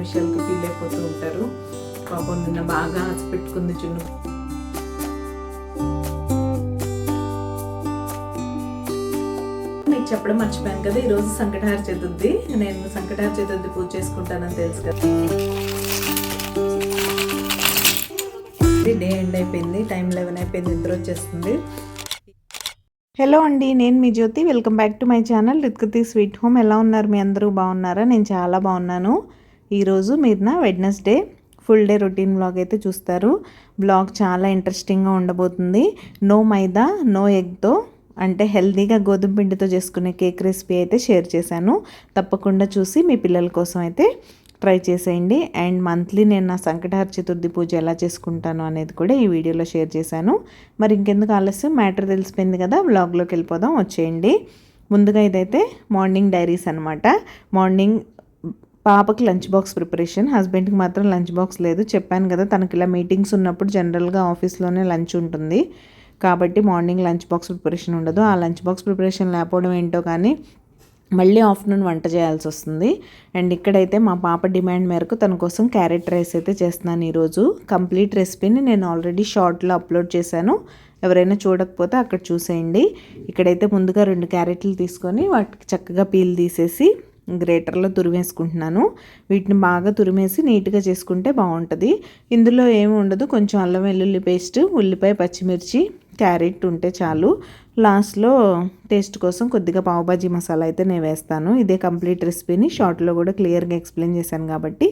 విషయాలకు ఫీల్ అయిపోతూ ఉంటారు. పాపం నిన్న బాగా పెట్టుకుంది చున్ను మీకు చెప్పడం మర్చిపోయాను కదా ఈరోజు సంకటహార చతుర్థి నేను సంకటహార చతుర్థి పూజ చేసుకుంటానని తెలుసు కదా. డే ఎండ్ అయిపోయింది టైం లెవెన్ అయిపోయింది నిద్ర వచ్చేస్తుంది. హలో అండి నేను మీ Jyothi welcome back to my channel Rithkriti sweet home. ఎలా ఉన్నారు మీ అందరూ? బాగున్నారా? నేను చాలా బాగున్నాను. ఈరోజు మీరు నా Wednesday full day routine blog అయితే చూస్తారు. బ్లాగ్ చాలా ఇంట్రెస్టింగ్గా ఉండబోతుంది. నో మైదా నో ఎగ్తో అంటే హెల్తీగా గోధుమ పిండితో చేసుకునే కేక్ రెసిపీ అయితే షేర్ చేశాను. తప్పకుండా చూసి మీ పిల్లల కోసం అయితే ట్రై చేసేయండి. అండ్ మంత్లీ నేను నా సంకటహర చతుర్థి పూజ ఎలా చేసుకుంటాను అనేది కూడా ఈ వీడియోలో షేర్ చేశాను. మరి ఇంకెందుకు ఆలస్యం? మ్యాటర్ తెలిసిపోయింది కదా బ్లాగ్లోకి వెళ్ళిపోదాం వచ్చేయండి. ముందుగా ఇదైతే మార్నింగ్ డైరీస్ అనమాట మార్నింగ్ పాపకి లంచ్ బాక్స్ ప్రిపరేషన్ హస్బెండ్కి మాత్రం లంచ్ బాక్స్ లేదు. చెప్పాను కదా తనకి ఇలా మీటింగ్స్ ఉన్నప్పుడు జనరల్గా ఆఫీస్లోనే లంచ్ ఉంటుంది. కాబట్టి మార్నింగ్ లంచ్ బాక్స్ ప్రిపరేషన్ ఉండదు. ఆ లంచ్ బాక్స్ ప్రిపరేషన్ లేకపోవడం ఏంటో కానీ మళ్ళీ ఆఫ్టర్నూన్ వంట చేయాల్సి వస్తుంది. అండ్ ఇక్కడైతే మా పాప డిమాండ్ మేరకు తన కోసం క్యారెట్ రైస్ అయితే చేస్తున్నాను ఈరోజు. కంప్లీట్ రెసిపీని నేను ఆల్రెడీ షార్ట్లో అప్లోడ్ చేశాను. ఎవరైనా చూడకపోతే అక్కడ చూసేయండి. ఇక్కడైతే ముందుగా రెండు క్యారెట్లు తీసుకొని వాటికి చక్కగా పీల్ తీసేసి గ్రేటర్లో తురిమేసుకుంటున్నాను. వీటిని బాగా తురిమేసి నీట్గా చేసుకుంటే బాగుంటుంది. ఇందులో ఏమి ఉండదు. కొంచెం అల్లం వెల్లుల్లి పేస్ట్ ఉల్లిపాయ పచ్చిమిర్చి క్యారెట్ ఉంటే చాలు. లాస్ట్లో టేస్ట్ కోసం కొద్దిగా పావుబాజీ మసాలా అయితే నేను వేస్తాను. ఇదే కంప్లీట్ రెసిపీని షార్ట్లో కూడా క్లియర్గా ఎక్స్ప్లెయిన్ చేశాను కాబట్టి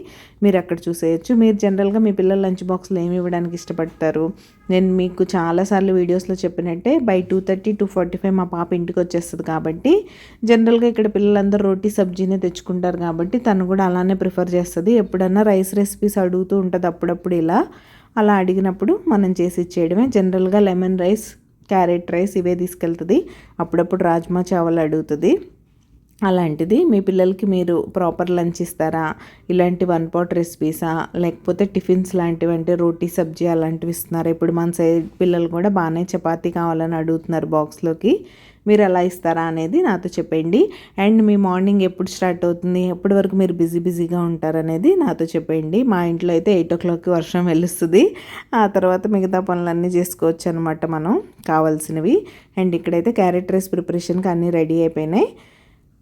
మీరు అక్కడ చూసేయచ్చు. మీరు జనరల్గా మీ పిల్లల లంచ్ బాక్స్లో ఏమి ఇవ్వడానికి ఇష్టపడతారు? నేను మీకు చాలాసార్లు వీడియోస్లో చెప్పినట్టే by two thirty two forty five మా పాప ఇంటికి వచ్చేస్తుంది కాబట్టి జనరల్గా ఇక్కడ పిల్లలందరూ రోటీ సబ్జీనే తెచ్చుకుంటారు కాబట్టి తను కూడా అలానే ప్రిఫర్ చేస్తుంది. ఎప్పుడన్నా రైస్ రెసిపీస్ అడుగుతూ ఉంటుంది అప్పుడప్పుడు ఇలా. అలా అడిగినప్పుడు మనం చేసి ఇచ్చేయడమే. జనరల్గా లెమన్ రైస్ క్యారెట్ రైస్ ఇవే తీసుకెళ్తుంది. అప్పుడప్పుడు రాజ్మా చావల్ అడుగుతుంది. అలాంటిది మీ పిల్లలకి మీరు ప్రాపర్ లంచ్ ఇస్తారా? ఇలాంటి వన్ పాట్ రెసిపీసా? లేకపోతే టిఫిన్స్ లాంటివి అంటే రోటీ సబ్జీ అలాంటివి ఇస్తున్నారా? ఇప్పుడు మన సైడ్ పిల్లలు కూడా బాగానే చపాతీ కావాలని అడుగుతున్నారు బాక్స్లోకి. మీరు ఎలా ఇస్తారా అనేది నాతో చెప్పండి అండ్ మీ మార్నింగ్ ఎప్పుడు స్టార్ట్ అవుతుంది ఎప్పటి వరకు మీరు బిజీ బిజీగా ఉంటారనేది నాతో చెప్పండి మా ఇంట్లో అయితే ఎయిట్ ఓ క్లాక్కి వర్షం వెలుస్తుంది. ఆ తర్వాత మిగతా పనులన్నీ చేసుకోవచ్చు అనమాట మనం కావాల్సినవి. అండ్ ఇక్కడైతే క్యారెట్ రైస్ ప్రిపరేషన్కి అన్నీ రెడీ అయిపోయినాయి.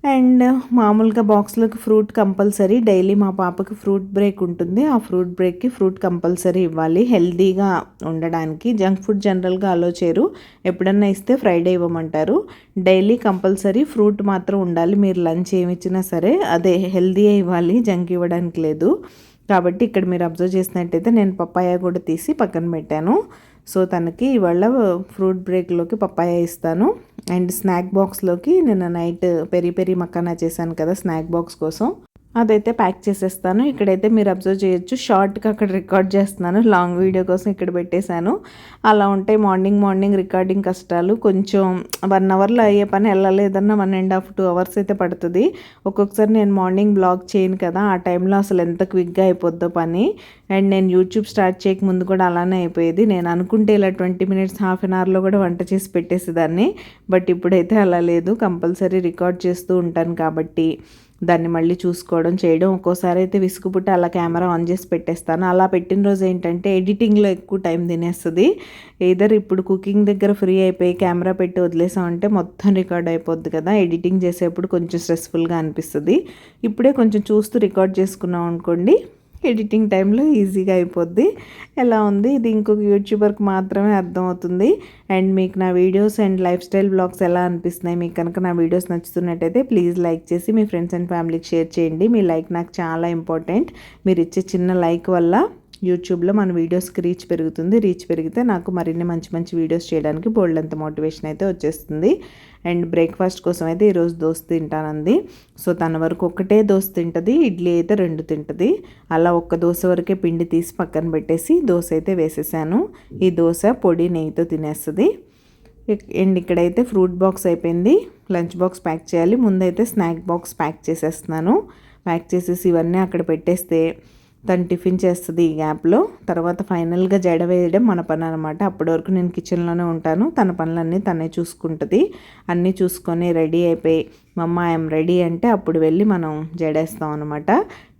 అండ్ మామూలుగా బాక్స్లోకి ఫ్రూట్ కంపల్సరీ డైలీ మా పాపకి ఫ్రూట్ బ్రేక్ ఉంటుంది. ఆ ఫ్రూట్ బ్రేక్కి ఫ్రూట్ కంపల్సరీ ఇవ్వాలి. హెల్దీగా ఉండడానికి జంక్ ఫుడ్ జనరల్గా అలో చేయరు. ఎప్పుడన్నా ఇస్తే ఫ్రైడే ఇవ్వమంటారు. డైలీ కంపల్సరీ ఫ్రూట్ మాత్రం ఉండాలి. మీరు లంచ్ ఏమి ఇచ్చినా సరే అదే హెల్దీ ఇవ్వాలి. జంక్ ఇవ్వడానికి లేదు. కాబట్టి ఇక్కడ మీరు అబ్జర్వ్ చేసినట్టయితే నేను పప్పాయ కూడా తీసి పక్కన పెట్టాను. సో తనకి ఇవాళ ఫ్రూట్ బ్రేక్లోకి పప్పాయ ఇస్తాను. అండ్ స్నాక్ బాక్స్లోకి నిన్న నైట్ పెరి పెరి మక్కానా చేశాను కదా స్నాక్ బాక్స్ కోసం. అదైతే ప్యాక్ చేసేస్తాను. ఇక్కడైతే మీరు అబ్జర్వ్ చేయొచ్చు. షార్ట్గా అక్కడ రికార్డ్ చేస్తున్నాను. లాంగ్ వీడియో కోసం ఇక్కడ పెట్టేశాను. అలా ఉంటాయి మార్నింగ్ మార్నింగ్ రికార్డింగ్ కష్టాలు. కొంచెం వన్ అవర్లో అయ్యే పని వెళ్ళలేదన్నా one and half two hours అయితే పడుతుంది. ఒక్కొక్కసారి నేను మార్నింగ్ బ్లాగ్ చేయను కదా ఆ టైంలో అసలు ఎంత క్విక్గా అయిపోద్దో పని. అండ్ నేను యూట్యూబ్ స్టార్ట్ చేయక ముందు కూడా అలానే అయిపోయేది. నేను అనుకుంటే ఇలా ట్వంటీ మినిట్స్ హాఫ్ అన్ అవర్లో కూడా వంట చేసి పెట్టేసేదాన్ని. బట్ ఇప్పుడైతే అలా లేదు. కంపల్సరీ రికార్డ్ చేస్తూ ఉంటాను కాబట్టి దాన్ని మళ్ళీ చూసుకోవడం చేయడం. ఒక్కోసారి అయితే విసుగుపుట్టి అలా కెమెరా ఆన్ చేసి పెట్టేస్తాను. అలా పెట్టిన రోజు ఏంటంటే ఎడిటింగ్లో ఎక్కువ టైం తినేస్తుంది. ఏదర్ ఇప్పుడు కుకింగ్ దగ్గర ఫ్రీ అయిపోయి కెమెరా పెట్టి వదిలేసామంటే మొత్తం రికార్డ్ అయిపోద్ది కదా. ఎడిటింగ్ చేసేప్పుడు కొంచెం స్ట్రెస్ఫుల్గా అనిపిస్తుంది. ఇప్పుడే కొంచెం చూస్తూ రికార్డ్ చేసుకున్నాం అనుకోండి ఎడిటింగ్ టైంలో ఈజీగా అయిపోద్ది. ఎలా ఉంది? ఇది ఇంకొక యూట్యూబర్కి మాత్రమే అర్థమవుతుంది. అండ్ మీకు నా videos and lifestyle blogs ఎలా అనిపిస్తున్నాయి? మీకు కనుక నా వీడియోస్ నచ్చుతున్నట్టయితే ప్లీజ్ లైక్ చేసి మీ ఫ్రెండ్స్ అండ్ ఫ్యామిలీకి షేర్ చేయండి. మీ లైక్ నాకు చాలా ఇంపార్టెంట్. మీరు ఇచ్చే చిన్న లైక్ వల్ల యూట్యూబ్లో మన వీడియోస్కి రీచ్ పెరుగుతుంది. రీచ్ పెరిగితే నాకు మరిన్ని మంచి మంచి వీడియోస్ చేయడానికి బోల్డ్ అంత మోటివేషన్ అయితే వచ్చేస్తుంది. అండ్ బ్రేక్ఫాస్ట్ కోసం అయితే ఈరోజు దోశ తింటానంది. సో తన వరకు ఒకటే దోశ తింటుంది ఇడ్లీ అయితే రెండు తింటుంది. అలా ఒక్క దోశ వరకే పిండి తీసి పక్కన పెట్టేసి దోశ అయితే వేసేసాను. ఈ దోశ పొడి నెయ్యితో తినేస్తుంది. అండ్ ఇక్కడైతే ఫ్రూట్ బాక్స్ అయిపోయింది. లంచ్ బాక్స్ ప్యాక్ చేయాలి. ముందైతే స్నాక్ బాక్స్ ప్యాక్ చేసేస్తున్నాను. ప్యాక్ చేసేసి ఇవన్నీ అక్కడ పెట్టేస్తే తను టిఫిన్ చేస్తుంది ఈ గ్యాప్లో తర్వాత ఫైనల్గా జడ వేయడం మన పని అనమాట అప్పటి వరకు నేను కిచెన్లోనే ఉంటాను. తన పనులన్నీ తనే చూసుకుంటుంది. అన్నీ చూసుకొని రెడీ అయిపోయి మమ్మ ఐఎమ్ రెడీ అంటే అప్పుడు వెళ్ళి మనం జడేస్తాం అనమాట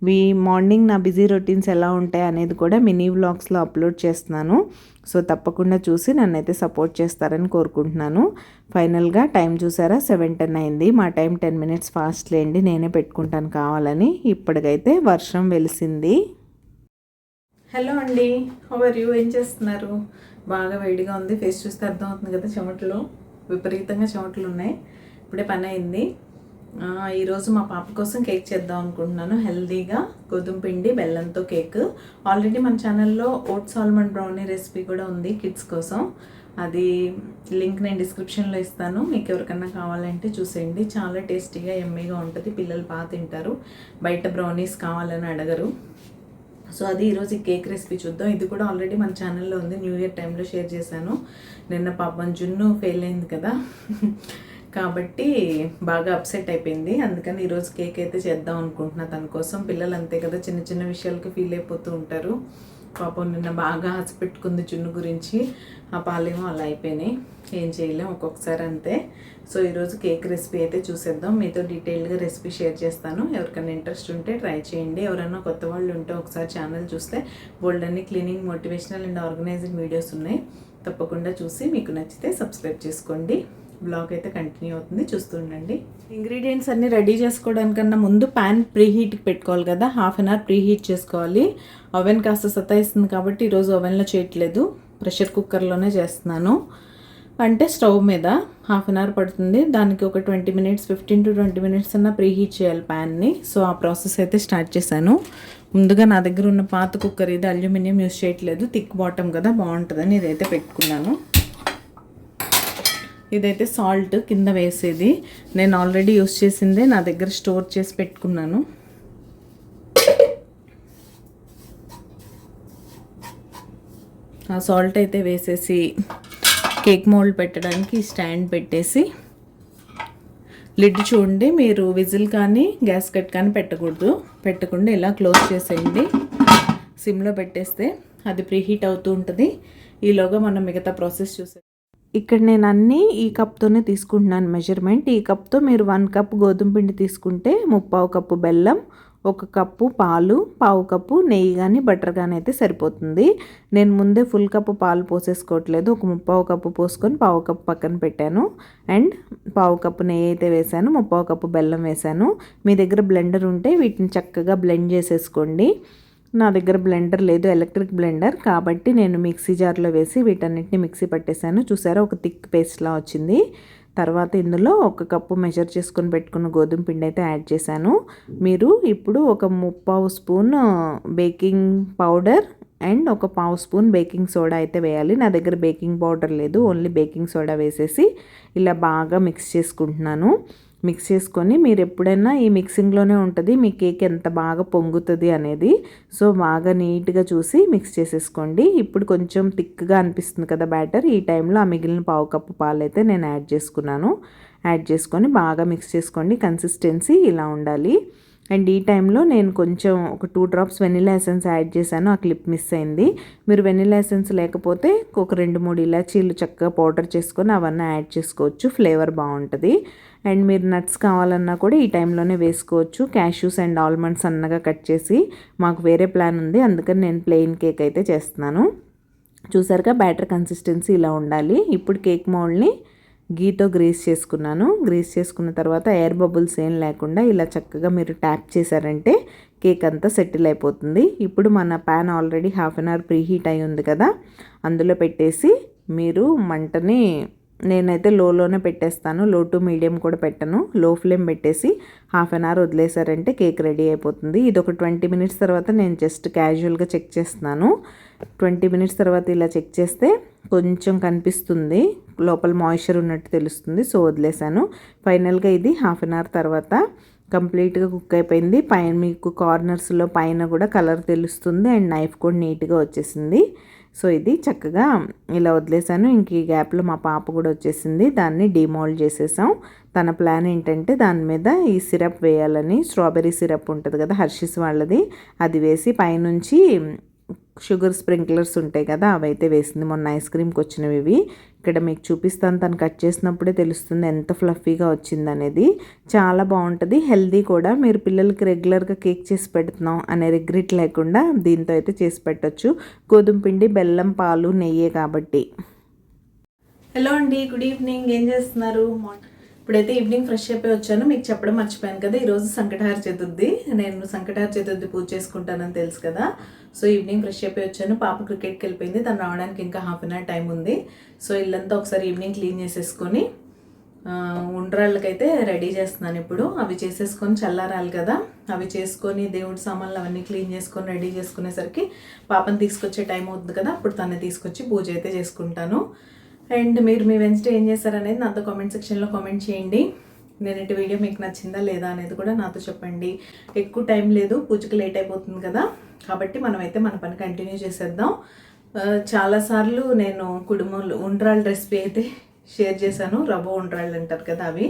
మీ మార్నింగ్ నా బిజీ రొటీన్స్ ఎలా ఉంటాయి అనేది కూడా మినీ వ్లాగ్స్లో అప్లోడ్ చేస్తున్నాను. సో తప్పకుండా చూసి నన్నైతే సపోర్ట్ చేస్తారని కోరుకుంటున్నాను. ఫైనల్గా టైం చూసారా? సెవెన్ టెన్ అయింది. మా టైం టెన్ మినిట్స్ ఫాస్ట్ లేండి. నేనే పెట్టుకుంటాను కావాలని. ఇప్పటికైతే వర్షం వెలిసింది. హలో అండి. హవర్ యూ ఏం చేస్తున్నారు? బాగా వేడిగా ఉంది. ఫేస్ చూస్తే అర్థమవుతుంది కదా చెమటలు. విపరీతంగా చెమటలు ఉన్నాయి. ఇప్పుడే పని అయింది. ఈరోజు మా పాప కోసం కేక్ చేద్దాం అనుకుంటున్నాను. హెల్దీగా గోధుమ పిండి బెల్లంతో కేక్. ఆల్రెడీ మన ఛానల్లో ఓట్స్ ఆల్మండ్ బ్రౌనీ రెసిపీ కూడా ఉంది కిడ్స్ కోసం. అది లింక్ నేను డిస్క్రిప్షన్లో ఇస్తాను. మీకు ఎవరికన్నా కావాలంటే చూసేయండి. చాలా టేస్టీగా ఎమ్మీగా ఉంటుంది. పిల్లలు బాగా తింటారు. బయట బ్రౌనీస్ కావాలని అడగరు. సో అది ఈరోజు ఈ కేక్ రెసిపీ చూద్దాం. ఇది కూడా ఆల్రెడీ మన ఛానల్లో ఉంది. న్యూ ఇయర్ టైంలో షేర్ చేశాను. నిన్న పాపం జున్ను ఫెయిల్ అయింది కదా. కాబట్టి బాగా అప్సెట్ అయిపోయింది. అందుకని ఈరోజు కేక్ అయితే చేద్దాం అనుకుంటున్నా. తన కోసం పిల్లలు అంతే కదా చిన్న చిన్న విషయాలకి ఫీల్ అయిపోతూ ఉంటారు. పాపం నిన్న బాగా ఆశ పెట్టుకుంది జున్ను గురించి. ఆ పాలేమో అలా అయిపోయినాయి. ఏం చేయలేం ఒక్కొక్కసారి అంతే. సో ఈరోజు కేక్ రెసిపీ అయితే చూసేద్దాం. మీతో డీటెయిల్గా రెసిపీ షేర్ చేస్తాను. ఎవరికైనా ఇంట్రెస్ట్ ఉంటే ట్రై చేయండి. ఎవరైనా కొత్త వాళ్ళు ఉంటే ఒకసారి ఛానల్ చూస్తే బోల్డ్ అన్ని cleaning motivational and organizing videos ఉన్నాయి. తప్పకుండా చూసి మీకు నచ్చితే సబ్స్క్రైబ్ చేసుకోండి. బ్లాగ్ అయితే కంటిన్యూ అవుతుంది. చూస్తూ ఉండండి. ఇంగ్రీడియంట్స్ అన్నీ రెడీ చేసుకోవడానికన్నా ముందు ప్యాన్ ప్రీ హీట్కి పెట్టుకోవాలి కదా. Half an hour preheat చేసుకోవాలి. ఓవెన్ కాస్త సతాయిస్తుంది కాబట్టి ఈరోజు ఓవెన్లో చేయట్లేదు. ప్రెషర్ కుక్కర్లోనే చేస్తున్నాను. అంటే స్టవ్ మీద హాఫ్ అన్ అవర్ పడుతుంది. దానికి ఒక twenty minutes fifteen to twenty minutes అన్న ప్రీ హీట్ చేయాలి ప్యాన్ని. సో ఆ ప్రాసెస్ అయితే స్టార్ట్ చేశాను. ముందుగా నా దగ్గర ఉన్న పాత కుక్కర్ ఇది అల్యూమినియం యూస్ చేయట్లేదు. థిక్ బాటమ్ కదా బాగుంటుందని ఇదైతే పెట్టుకున్నాను. ఇదైతే సాల్ట్ కింద వేసేది. నేను ఆల్రెడీ యూస్ చేసిందే నా దగ్గర స్టోర్ చేసి పెట్టుకున్నాను. ఆ సాల్ట్ అయితే వేసేసి కేక్ మోల్డ్ పెట్టడానికి స్టాండ్ పెట్టేసి లిడ్ చూడండి మీరు విజిల్ కానీ గ్యాస్ కట్ కానీ పెట్టకూడదు. పెట్టకుండా ఇలా క్లోజ్ చేసేయండి. సిమ్లో పెట్టేస్తే అది ప్రీహీట్ అవుతూ ఉంటుంది. ఈలోగా మనం మిగతా ప్రాసెస్ చూసే ఇక్కడ నేను అన్నీ ఈ కప్తోనే తీసుకుంటున్నాను మెజర్మెంట్ ఈ కప్తో మీరు వన్ కప్ గోధుమ పిండి తీసుకుంటే ముప్పావు కప్పు బెల్లం ఒక కప్పు పాలు పావు కప్పు నెయ్యి కానీ బటర్ కానీ అయితే సరిపోతుంది. నేను ముందే ఫుల్ కప్పు పాలు పోసేసుకోవట్లేదు. ఒక ముప్పావు కప్పు పోసుకొని పావు కప్పు పక్కన పెట్టాను. అండ్ పావు కప్పు నెయ్యి అయితే వేసాను ముప్పావు కప్పు బెల్లం వేసాను. మీ దగ్గర బ్లెండర్ ఉంటే వీటిని చక్కగా బ్లెండ్ చేసేసుకోండి. నా దగ్గర బ్లెండర్ లేదు ఎలక్ట్రిక్ బ్లెండర్. కాబట్టి నేను మిక్సీ జార్లో వేసి వీటన్నిటిని మిక్సీ పట్టేశాను. చూసారా? ఒక థిక్ పేస్ట్లా వచ్చింది. తర్వాత ఇందులో ఒక కప్పు మెజర్ చేసుకొని పెట్టుకున్న గోధుమ పిండి అయితే యాడ్ చేశాను. మీరు ఇప్పుడు ఒక ముప్పావు స్పూన్ బేకింగ్ పౌడర్ అండ్ ఒక పావు స్పూన్ బేకింగ్ సోడా అయితే వేయాలి. నా దగ్గర బేకింగ్ పౌడర్ లేదు. ఓన్లీ బేకింగ్ సోడా వేసేసి ఇలా బాగా మిక్స్ చేసుకుంటున్నాను. మిక్స్ చేసుకొని మీరు ఎప్పుడైనా ఈ మిక్సింగ్లోనే ఉంటుంది. మీ కేక్ ఎంత బాగా పొంగుతుంది అనేది. సో బాగా నీట్గా చూసి మిక్స్ చేసేసుకోండి. ఇప్పుడు కొంచెం థిక్గా అనిపిస్తుంది కదా బ్యాటర్ ఈ టైంలో ఆ మిగిలిన పావు కప్పు పాలు అయితే నేను యాడ్ చేసుకున్నాను. యాడ్ చేసుకొని బాగా మిక్స్ చేసుకోండి. కన్సిస్టెన్సీ ఇలా ఉండాలి. అండ్ ఈ టైంలో నేను కొంచెం ఒక two drops vanilla essence add చేశాను. ఆ క్లిప్ మిస్ అయింది. మీరు వెనిలా ఎసెన్స్ లేకపోతే ఒక రెండు మూడు ఇలాచీలు చక్కగా పౌడర్ చేసుకొని అవన్నీ యాడ్ చేసుకోవచ్చు. ఫ్లేవర్ బాగుంటుంది. అండ్ మీరు నట్స్ కావాలన్నా కూడా ఈ టైంలోనే వేసుకోవచ్చు. క్యాష్యూస్ అండ్ ఆల్మండ్స్ అన్నగా కట్ చేసి మాకు వేరే ప్లాన్ ఉంది. అందుకని నేను ప్లెయిన్ కేక్ అయితే చేస్తున్నాను. చూసారుగా బ్యాటర్ కన్సిస్టెన్సీ ఇలా ఉండాలి. ఇప్పుడు కేక్ మౌల్డ్ని గీతో గ్రీస్ చేసుకున్నాను. గ్రీస్ చేసుకున్న తర్వాత ఎయిర్ బబుల్స్ ఏం లేకుండా ఇలా చక్కగా మీరు ట్యాప్ చేశారంటే కేక్ అంతా సెటిల్ అయిపోతుంది. ఇప్పుడు మన pan already half an hour preheat అయి ఉంది కదా అందులో పెట్టేసి మీరు మంటని నేనైతే లోలోనే పెట్టేస్తాను. లో టు మీడియం కూడా పెట్టను. లో ఫ్లేమ్ పెట్టేసి హాఫ్ అన్ అవర్ వదిలేసారంటే కేక్ రెడీ అయిపోతుంది. ఇది ఒక ట్వంటీ మినిట్స్ తర్వాత నేను జస్ట్ క్యాజువల్గా చెక్ చేస్తున్నాను. ట్వంటీ మినిట్స్ తర్వాత ఇలా చెక్ చేస్తే కొంచెం కనిపిస్తుంది. లోపల మాయిశ్చర్ ఉన్నట్టు తెలుస్తుంది. సో వదిలేసాను. ఫైనల్గా ఇది హాఫ్ అన్ అవర్ తర్వాత కంప్లీట్గా కుక్ అయిపోయింది. పైన మీకు కార్నర్స్లో పైన కూడా కలర్ తెలుస్తుంది. అండ్ నైఫ్ కూడా నీట్గా వచ్చేసింది. సో ఇది చక్కగా ఇలా వదిలేసాను ఇంక ఈ గ్యాప్లో మా పాప కూడా వచ్చేసింది. దాన్ని డిమోల్డ్ చేసేసాం. తన ప్లాన్ ఏంటంటే దాని మీద ఈ సిరప్ వేయాలని స్ట్రాబెర్రీ సిరప్ ఉంటుంది కదా హర్షిస్ వాళ్ళది అది వేసి పైనుంచి షుగర్ స్ప్రింక్లర్స్ ఉంటాయి కదా అవైతే వేసింది. మొన్న ఐస్ క్రీమ్కి వచ్చినవి ఇవి. ఇక్కడ మీకు చూపిస్తాను. తను కట్ చేసినప్పుడే తెలుస్తుంది ఎంత ఫ్లఫీగా వచ్చింది అనేది చాలా బాగుంటుంది. హెల్దీ కూడా. మీరు పిల్లలకి రెగ్యులర్గా కేక్ చేసి పెడుతున్నాం అనే రిగ్రెట్ లేకుండా దీంతో అయితే చేసి పెట్టచ్చు. గోధుమ పిండి బెల్లం పాలు నెయ్యే కాబట్టి. హలో అండి. Good evening. ఏం చేస్తున్నారు? ఇప్పుడైతే ఈవినింగ్ ఫ్రెష్ అయిపోయి వచ్చాను. మీకు చెప్పడం మర్చిపోయాను కదా ఈరోజు సంకటహార చతుర్థి. నేను సంకటహార చతుర్థి పూజ చేసుకుంటానని తెలుసు కదా. సో ఈవినింగ్ ఫ్రెష్ అయిపోయి వచ్చాను. పాప క్రికెట్కి వెళ్ళిపోయింది. తను రావడానికి ఇంకా హాఫ్ అన్ అవర్ టైం ఉంది. సో ఇల్లంతా ఒకసారి ఈవినింగ్ క్లీన్ చేసేసుకొని ఉండ్రాళ్ళకైతే రెడీ చేస్తున్నాను ఇప్పుడు. అవి చేసేసుకొని చల్లారాలి కదా. అవి చేసుకొని దేవుడి సామాన్లు అవన్నీ క్లీన్ చేసుకొని రెడీ చేసుకునేసరికి పాపని తీసుకొచ్చే టైం అవుతుంది కదా. అప్పుడు తను తీసుకొచ్చి పూజ అయితే చేసుకుంటాను. అండ్ మీరు మీ వెన్స్డే ఏం చేశారనేది నాతో కామెంట్ సెక్షన్లో కామెంట్ చేయండి. నేనటి వీడియో మీకు నచ్చిందా లేదా అనేది కూడా నాతో చెప్పండి. ఎక్కువ టైం లేదు. పూజకి లేట్ అయిపోతుంది కదా. కాబట్టి మనమైతే మన పని కంటిన్యూ చేసేద్దాం. చాలాసార్లు నేను కుడుములు ఉండ్రాళ్ళ రెసిపీ అయితే షేర్ చేశాను. రవ్వ ఉండ్రాళ్ళు అంటారు కదా అవి.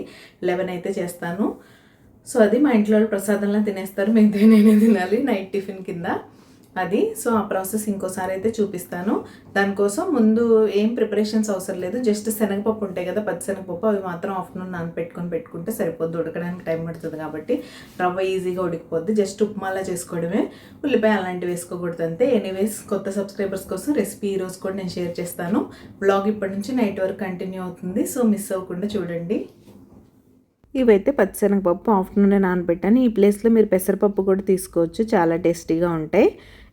లెవెన్ అయితే చేస్తాను. సో అది మా ఇంట్లో ప్రసాదంలా తినేస్తారు. మిగతా నేనే తినాలి. నైట్ టిఫిన్ కింద. అది. సో ఆ ప్రాసెస్ ఇంకోసారి అయితే చూపిస్తాను. దానికోసం ముందు ఏం ప్రిపరేషన్స్ అవసరం లేదు. జస్ట్ శనగపప్పు ఉంటాయి కదా పచ్చి శనగపప్పు అవి మాత్రం ఆఫ్టర్నూన్ నానపెట్టుకొని పెట్టుకుంటే సరిపోద్ది. ఉడకడానికి టైం పడుతుంది కాబట్టి రవ్వ ఈజీగా ఉడికిపోద్ది. జస్ట్ ఉప్మాలా చేసుకోవడమే. ఉల్లిపాయ అలాంటివి వేసుకోకూడదు అంతే. ఎనీవేస్ కొత్త సబ్స్క్రైబర్స్ కోసం రెసిపీ ఈరోజు కూడా నేను షేర్ చేస్తాను. బ్లాగ్ ఇప్పటి నుంచి నైట్ వరకు కంటిన్యూ అవుతుంది. సో మిస్ అవ్వకుండా చూడండి. ఇవైతే పచ్చిశనగపప్పు ఆఫ్టర్నూనే నానబెట్టాను. ఈ ప్లేస్లో మీరు పెసరపప్పు కూడా తీసుకోవచ్చు. చాలా టేస్టీగా ఉంటాయి.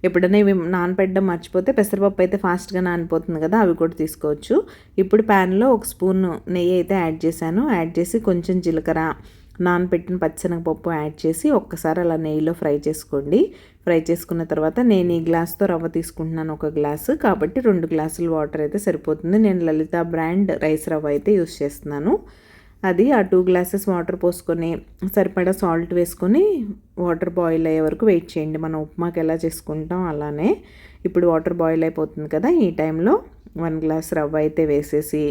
ఎప్పుడైనా ఇవి నానపెట్టడం మర్చిపోతే పెసరపప్పు అయితే ఫాస్ట్గా నానిపోతుంది కదా అవి కూడా తీసుకోవచ్చు. ఇప్పుడు ప్యాన్లో ఒక స్పూన్ నెయ్యి అయితే యాడ్ చేశాను. యాడ్ చేసి కొంచెం జీలకర్ర నానపెట్టిన పచ్చనగపప్పు యాడ్ చేసి ఒక్కసారి అలా నెయ్యిలో ఫ్రై చేసుకోండి. ఫ్రై చేసుకున్న తర్వాత నేను ఈ గ్లాస్తో రవ్వ తీసుకుంటున్నాను ఒక గ్లాసు. కాబట్టి రెండు గ్లాసులు వాటర్ అయితే సరిపోతుంది. నేను లలిత బ్రాండ్ రైస్ రవ్వ అయితే యూస్ చేస్తున్నాను. అది ఆ టూ గ్లాసెస్ వాటర్ పోసుకొని సరిపడా సాల్ట్ వేసుకొని వాటర్ బాయిల్ అయ్యే వరకు వెయిట్ చేయండి. మనం ఉప్మాకి ఎలా చేసుకుంటాం అలానే. ఇప్పుడు వాటర్ బాయిల్ అయిపోతుంది కదా ఈ టైంలో వన్ గ్లాస్ రవ్వ అయితే వేసేసి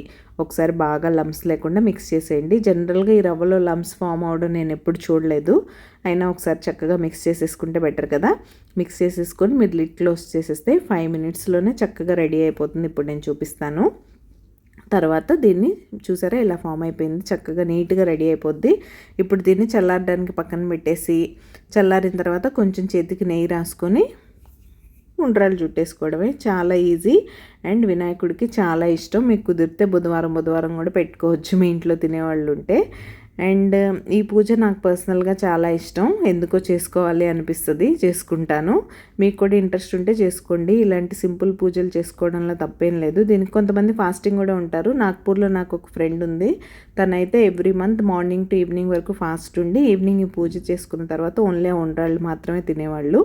ఒకసారి బాగా లమ్స్ లేకుండా మిక్స్ చేసేయండి. జనరల్గా ఈ రవ్వలో లమ్స్ ఫామ్ అవడం నేను ఎప్పుడు చూడలేదు. అయినా ఒకసారి చక్కగా మిక్స్ చేసేసుకుంటే బెటర్ కదా. మిక్స్ చేసేసుకొని మీరు లిట్ క్లోజ్ చేసేస్తే ఫైవ్ మినిట్స్లోనే చక్కగా రెడీ అయిపోతుంది. ఇప్పుడు నేను చూపిస్తాను. తర్వాత దీన్ని చూసారా ఇలా ఫామ్ అయిపోయింది. చక్కగా నీట్గా రెడీ అయిపోద్ది. ఇప్పుడు దీన్ని చల్లారడానికి పక్కన పెట్టేసి చల్లారిన తర్వాత కొంచెం చేతికి నెయ్యి రాసుకొని ఉండ్రాలు చుట్టేసుకోవడమే. చాలా ఈజీ. అండ్ వినాయకుడికి చాలా ఇష్టం. మీకు కుదిరితే బుధవారం బుధవారం కూడా పెట్టుకోవచ్చు మీ ఇంట్లో తినేవాళ్ళు ఉంటే. అండ్ ఈ పూజ నాకు పర్సనల్గా చాలా ఇష్టం. ఎందుకో చేసుకోవాలి అనిపిస్తుంది. చేసుకుంటాను. మీకు కూడా ఇంట్రెస్ట్ ఉంటే చేసుకోండి. ఇలాంటి సింపుల్ పూజలు చేసుకోవడంలో తప్పేం లేదు. దీనికి కొంతమంది ఫాస్టింగ్ కూడా ఉంటారు. నాగ్పూర్లో నాకు ఒక ఫ్రెండ్ ఉంది. తనైతే every month morning to evening వరకు ఫాస్ట్ ఉండి ఈవినింగ్ ఈ పూజ చేసుకున్న తర్వాత ఓన్లీ వండ్రాళ్ళు మాత్రమే తినేవాళ్ళు.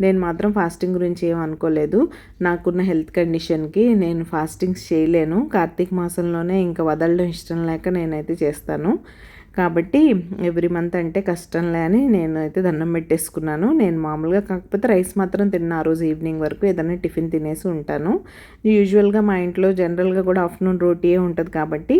నేను మాత్రం ఫాస్టింగ్ గురించి ఏం అనుకోలేదు. నాకున్న హెల్త్ కండిషన్కి నేను ఫాస్టింగ్స్ చేయలేను. కార్తీక మాసంలోనే ఇంకా వదలడం ఇష్టం లేక నేనైతే చేస్తాను. కాబట్టి ఎవ్రీ మంత్ అంటే కష్టంలే అని నేను అయితే దండం పెట్టేసుకున్నాను. నేను మామూలుగా కాకపోతే రైస్ మాత్రం తిన్నా ఆ రోజు ఈవినింగ్ వరకు ఏదైనా టిఫిన్ తినేసి ఉంటాను. యూజువల్గా మా ఇంట్లో జనరల్గా కూడా ఆఫ్టర్నూన్ రోటీయే ఉంటుంది కాబట్టి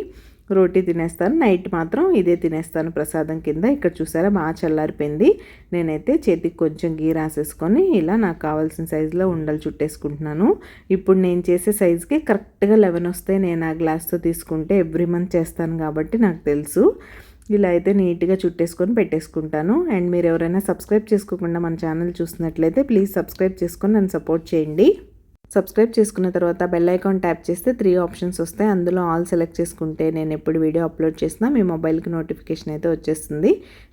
రోటీ తినేస్తాను. నైట్ మాత్రం ఇదే తినేస్తాను ప్రసాదం కింద. ఇక్కడ చూసారా బాగా చల్లారిపోయింది. నేనైతే చేతికి కొంచెం గీ రాసేసుకొని ఇలా నాకు కావాల్సిన సైజులో ఉండలు చుట్టేసుకుంటున్నాను. ఇప్పుడు నేను చేసే సైజుకి కరెక్ట్గా లెవెన్ వస్తే నేను ఆ గ్లాస్తో తీసుకుంటే ఎవ్రీ మంత్ చేస్తాను కాబట్టి నాకు తెలుసు. ఇలా అయితే నీట్గా చుట్టేసుకొని పెట్టేసుకుంటాను. అండ్ మీరు ఎవరైనా సబ్స్క్రైబ్ చేసుకోకుండా మన ఛానల్ చూసినట్లయితే ప్లీజ్ సబ్స్క్రైబ్ చేసుకొని నన్ను సపోర్ట్ చేయండి. సబ్స్క్రైబ్ చేసుకున్న తర్వాత బెల్ ఐకాన్ ట్యాప్ చేస్తే త్రీ ఆప్షన్స్ వస్తాయి. అందులో ఆల్ సెలెక్ట్ చేసుకుంటే నేను ఎప్పుడు వీడియో అప్లోడ్ చేసినా మీ మొబైల్కి నోటిఫికేషన్ అయితే వచ్చేస్తుంది.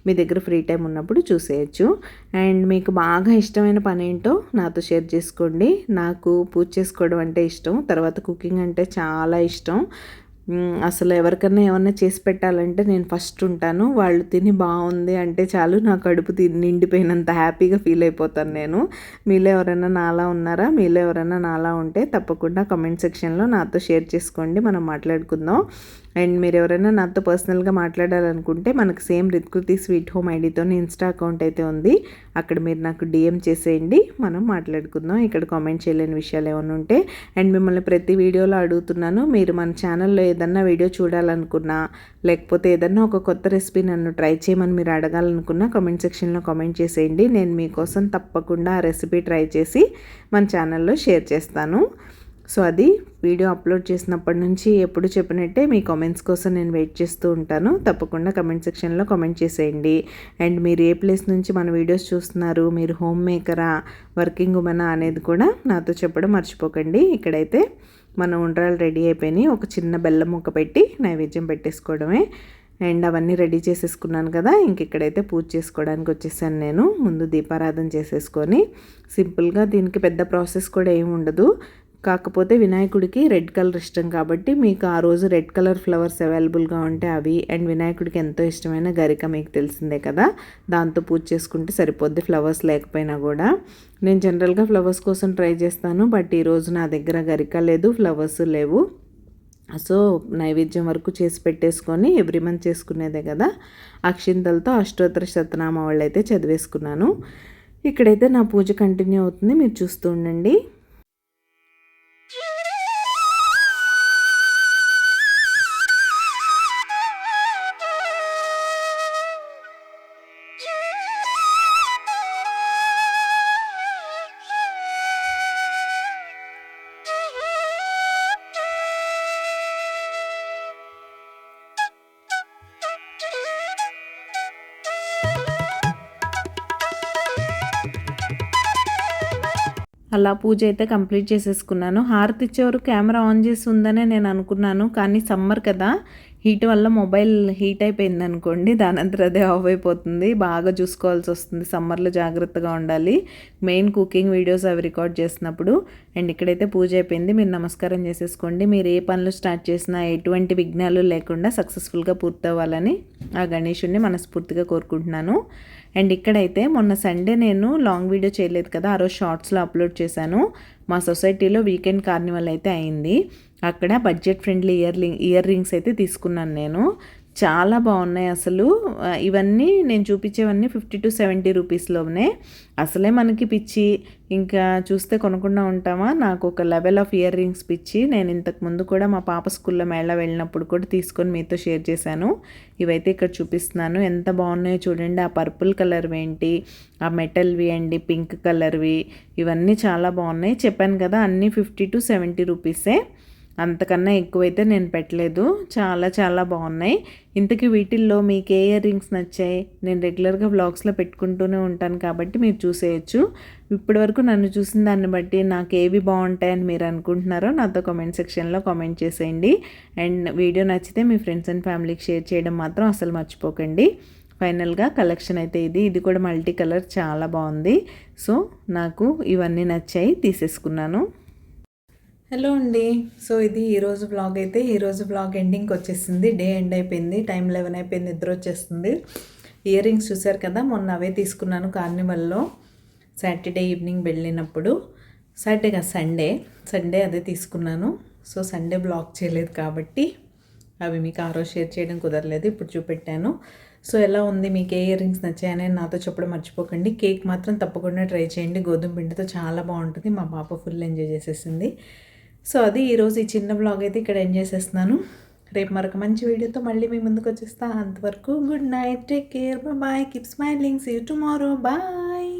మీ దగ్గర ఫ్రీ టైం ఉన్నప్పుడు చూసేయచ్చు. అండ్ మీకు బాగా ఇష్టమైన పని ఏంటో నాతో షేర్ చేసుకోండి. నాకు పూజ చేసుకోవడం అంటే ఇష్టం. తర్వాత కుకింగ్ అంటే చాలా ఇష్టం. అసలు ఎవరికన్నా ఏమన్నా చేసి పెట్టాలంటే నేను ఫస్ట్ ఉంటాను. వాళ్ళు తిని బాగుంది అంటే చాలు నా కడుపు తి నిండిపోయినంత హ్యాపీగా ఫీల్ అయిపోతాను నేను. మీలో ఎవరైనా నాలా ఉన్నారా? మీలో ఎవరైనా నాలా ఉంటే తప్పకుండా కమెంట్ సెక్షన్లో నాతో షేర్ చేసుకోండి. మనం మాట్లాడుకుందాం. అండ్ మీరు ఎవరైనా నాతో పర్సనల్గా మాట్లాడాలనుకుంటే మనకు సేమ్ రిత్కృతి స్వీట్ హోమ్ ఐడితో ఇన్స్టా అకౌంట్ అయితే ఉంది. అక్కడ మీరు నాకు డిఎం చేసేయండి. మనం మాట్లాడుకుందాం. ఇక్కడ కామెంట్ చేయలేని విషయాలు ఏమైనా ఉంటే. అండ్ మిమ్మల్ని ప్రతి వీడియోలో అడుగుతున్నాను. మీరు మన ఛానల్లో ఏదన్నా వీడియో చూడాలనుకున్నా లేకపోతే ఏదన్నా ఒక కొత్త రెసిపీ నన్ను ట్రై చేయమని మీరు అడగాలనుకున్నా కామెంట్ సెక్షన్లో కామెంట్ చేసేయండి. నేను మీకోసం తప్పకుండా ఆ రెసిపీ ట్రై చేసి మన ఛానల్లో షేర్ చేస్తాను. సో అది వీడియో అప్లోడ్ చేసినప్పటి నుంచి ఎప్పుడు చెప్పినట్టే మీ కామెంట్స్ కోసం నేను వెయిట్ చేస్తూ ఉంటాను. తప్పకుండా కమెంట్ సెక్షన్లో కామెంట్ చేసేయండి. అండ్ మీరు ఏ ప్లేస్ నుంచి మన వీడియోస్ చూస్తున్నారు మీరు హోమ్ మేకరా వర్కింగ్ ఉమెనా అనేది కూడా నాతో చెప్పడం మర్చిపోకండి. ఇక్కడైతే మన ఉండ్రాలు రెడీ అయిపోయినాయి. ఒక చిన్న బెల్లం ముక్క పెట్టి నైవేద్యం పెట్టేసుకోవడమే. అండ్ అవన్నీ రెడీ చేసేసుకున్నాను కదా ఇంక ఇక్కడైతే పూజ చేసుకోవడానికి వచ్చేసాను నేను. ముందు దీపారాధన చేసేసుకొని సింపుల్గా దీనికి పెద్ద ప్రాసెస్ కూడా ఏమి ఉండదు. కాకపోతే వినాయకుడికి రెడ్ కలర్ ఇష్టం కాబట్టి మీకు ఆ రోజు రెడ్ కలర్ ఫ్లవర్స్ అవైలబుల్గా ఉంటే అవి అండ్ వినాయకుడికి ఎంతో ఇష్టమైన గరిక మీకు తెలిసిందే కదా. దాంతో పూజ చేసుకుంటే సరిపోద్ది ఫ్లవర్స్ లేకపోయినా కూడా. నేను జనరల్గా ఫ్లవర్స్ కోసం ట్రై చేస్తాను బట్ ఈరోజు నా దగ్గర గరిక లేదు ఫ్లవర్స్ లేవు. సో నైవేద్యం వరకు చేసి పెట్టేసుకొని ఎవ్రీ మంత్ చేసుకునేదే కదా. అక్షింతలతో అష్టోత్తర శతనామ వాళ్ళైతే చదివేసుకున్నాను. ఇక్కడైతే నా పూజ కంటిన్యూ అవుతుంది మీరు చూస్తూ ఉండండి. అలా పూజ అయితే కంప్లీట్ చేసేసుకున్నాను. హారతి ఇచ్చేవారు కెమెరా ఆన్ చేసి ఉందనే నేను అనుకున్నాను. కానీ సమ్మర్ కదా హీట్ వల్ల మొబైల్ హీట్ అయిపోయింది అనుకోండి దానంతరం అదే ఆఫ్ అయిపోతుంది. బాగా చూసుకోవాల్సి వస్తుంది సమ్మర్లో జాగ్రత్తగా ఉండాలి. మెయిన్ కుకింగ్ వీడియోస్ అవి రికార్డ్ చేసినప్పుడు. అండ్ ఇక్కడైతే పూజ అయిపోయింది. మీరు నమస్కారం చేసేసుకోండి. మీరు ఏ పనులు స్టార్ట్ చేసినా ఎటువంటి విఘ్నాలు లేకుండా సక్సెస్ఫుల్గా పూర్తవ్వాలని ఆ గణేషుణ్ణి మనస్ఫూర్తిగా కోరుకుంటున్నాను. అండ్ ఇక్కడైతే మొన్న సండే నేను లాంగ్ వీడియో చేయలేదు కదా ఆ రోజు షార్ట్స్లో అప్లోడ్ చేశాను. మా సొసైటీలో వీకెండ్ కార్నివల్ అయితే అయింది. అక్కడ budget friendly ear earrings అయితే తీసుకున్నాను నేను. చాలా బాగున్నాయి అసలు. ఇవన్నీ నేను చూపించేవన్నీ ఫిఫ్టీ టు సెవెంటీ రూపీస్లోనే అసలే మనకి పిచ్చి. ఇంకా చూస్తే కొనకుండా ఉంటామా? నాకు ఒక లెవెల్ ఆఫ్ ఇయర్ రింగ్స్ పిచ్చి. నేను ఇంతకు ముందు కూడా మా పాప స్కూల్లో మేళ వెళ్ళినప్పుడు కూడా తీసుకొని మీతో షేర్ చేశాను. ఇవైతే ఇక్కడ చూపిస్తున్నాను. ఎంత బాగున్నాయో చూడండి. ఆ పర్పుల్ కలర్వి ఏంటి? ఆ మెటల్వి అండి పింక్ కలర్వి. ఇవన్నీ చాలా బాగున్నాయి. చెప్పాను కదా అన్నీ ఫిఫ్టీ టు సెవెంటీ రూపీసే. అంతకన్నా ఎక్కువైతే నేను పెట్టలేదు. చాలా చాలా బాగున్నాయి. ఇంతకీ వీటిల్లో మీకు ఏ ఇయర్ రింగ్స్ నచ్చాయి? నేను రెగ్యులర్గా బ్లాగ్స్లో పెట్టుకుంటూనే ఉంటాను కాబట్టి మీరు చూసేయచ్చు. ఇప్పటివరకు నన్ను చూసిన దాన్ని బట్టి నాకు ఏవి బాగుంటాయని మీరు అనుకుంటున్నారో నాతో కామెంట్ సెక్షన్లో కామెంట్ చేసేయండి. అండ్ వీడియో నచ్చితే మీ ఫ్రెండ్స్ అండ్ ఫ్యామిలీకి షేర్ చేయడం మాత్రం అసలు మర్చిపోకండి. ఫైనల్గా కలెక్షన్ అయితే ఇది. ఇది కూడా మల్టీ కలర్ చాలా బాగుంది. సో నాకు ఇవన్నీ నచ్చాయి తీసేసుకున్నాను. హలో అండి. సో ఇది ఈరోజు బ్లాగ్ అయితే ఈరోజు బ్లాగ్ ఎండింగ్కి వచ్చేసింది. డే ఎండ్ అయిపోయింది టైం లెవెన్ అయిపోయింది నిద్ర వచ్చేస్తుంది. ఇయర్ రింగ్స్ చూసారు కదా మొన్న అవే తీసుకున్నాను కార్నివల్లో. సాటర్డే ఈవినింగ్ వెళ్ళినప్పుడు. సాటర్డే కదా సండే సండే అదే తీసుకున్నాను. సో సండే బ్లాగ్ చేయలేదు కాబట్టి అవి మీకు ఆ రోజు షేర్ చేయడం కుదరలేదు ఇప్పుడు చూపెట్టాను. సో ఎలా ఉంది మీకు ఏ ఇయర్ రింగ్స్ నచ్చాయని నాతో చెప్పడం మర్చిపోకండి. కేక్ మాత్రం తప్పకుండా ట్రై చేయండి. గోధుమ పిండితో చాలా బాగుంటుంది. మా పాప ఫుల్ ఎంజాయ్ చేసేసింది. సో అది ఈరోజు ఈ చిన్న బ్లాగ్ అయితే ఇక్కడ ఎంజాయ్ చేసేస్తున్నాను. రేపు మరొక మంచి వీడియోతో మళ్ళీ మీ ముందుకు వచ్చేస్తా. అంతవరకు good night take care bye keep smiling see tomorrow bye